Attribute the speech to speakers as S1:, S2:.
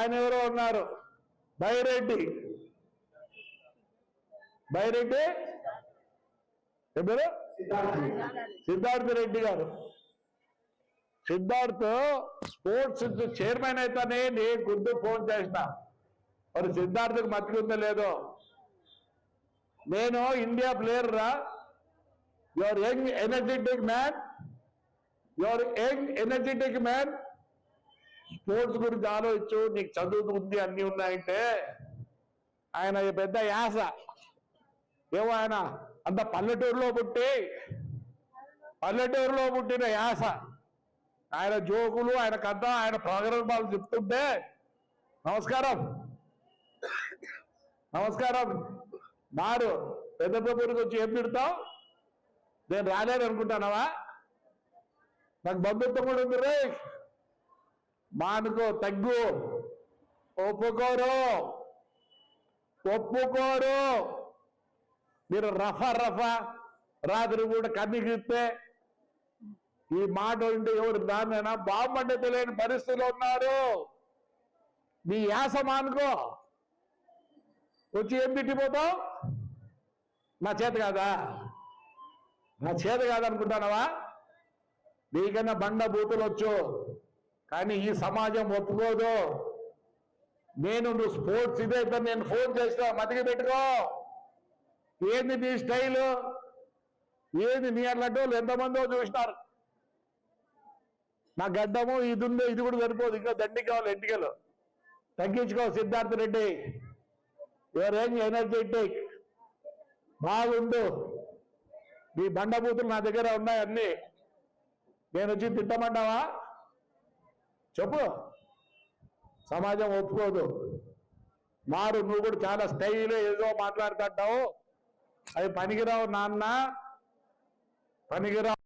S1: ఆయన ఎవరో ఉన్నారు? బైరెడ్డి. బైరెడ్డి? ఎవరు సిద్ధార్థ రెడ్డి గారు. సిద్ధార్థ్ స్పోర్ట్స్ చైర్మన్ అయితేనే నీ గుడ్డు ఫోన్ చేసిన. మరి సిద్ధార్థకు మతికుందో లేదో? నేను ఇండియా ప్లేయర్ రా. Your young energetic man. Your young energetic man. Sports గురించి ఆలోచించు నీకు చదువు ఉంది అన్ని ఉన్నాయంటే ఆయన పెద్ద యాస. ఏమో ఆయన అంత పల్లెటూరులో పుట్టి పల్లెటూరులో పుట్టిన యాస. ఆయన జోకులు ఆయన కథ ఆయన ప్రోగ్రామాలు చెప్తుంటే నమస్కారం. నమస్కారం. మారు పెద్ద ప్రభుత్వం వచ్చి ఏం తిడతావు? నేను రాలేను అనుకుంటానవా నాకు బంధుత్వం కూడా ఉంది రే మానుకో తగ్గు. ఒప్పుకోరు. ఒప్పుకోరు. మీరు రఫ రఫ రాత్రి కూడా కన్నిగిస్తే ఈ మాట ఉంటే ఎవరు దాన్నైనా? బాగుంటే తెలియని పరిస్థితులు ఉన్నారు. నీ యాస మానుకో. వచ్చి ఏం తిట్టిపోతావు? నా చేత కాదా? నా చేత కాదనుకుంటానవా నీకన్నా బండ బూతులు వచ్చు. కానీ ఈ సమాజం ఒప్పుకోదు. నేను నువ్వు స్పోర్ట్స్ ఇదైతే నేను ఫోన్ చేస్తా మతికి పెట్టుకో. ఏంది నీ స్టైలు? ఏంది నీ అన్నట్టు ఎంతమందో చూసినారు. నా గడ్డము ఇది ఉందో ఇది కూడా సరిపోదు. ఇంకా దండి కావాలి ఎంటికలు. తగ్గించుకో సిద్ధార్థ రెడ్డి. యువర్ ఎనర్జెటిక్ బాగుండు. నీ బండబూతులు నా దగ్గర ఉన్నాయి అన్ని. నేను వచ్చి తిట్టమంటావా? చెప్పు. సమాజం ఒప్పుకోదు. మారు నువ్వు కూడా చాలా స్టైల్ ఏదో మాట్లాడుతుంటావు. అవి పనికిరావు నాన్న. పనికిరావు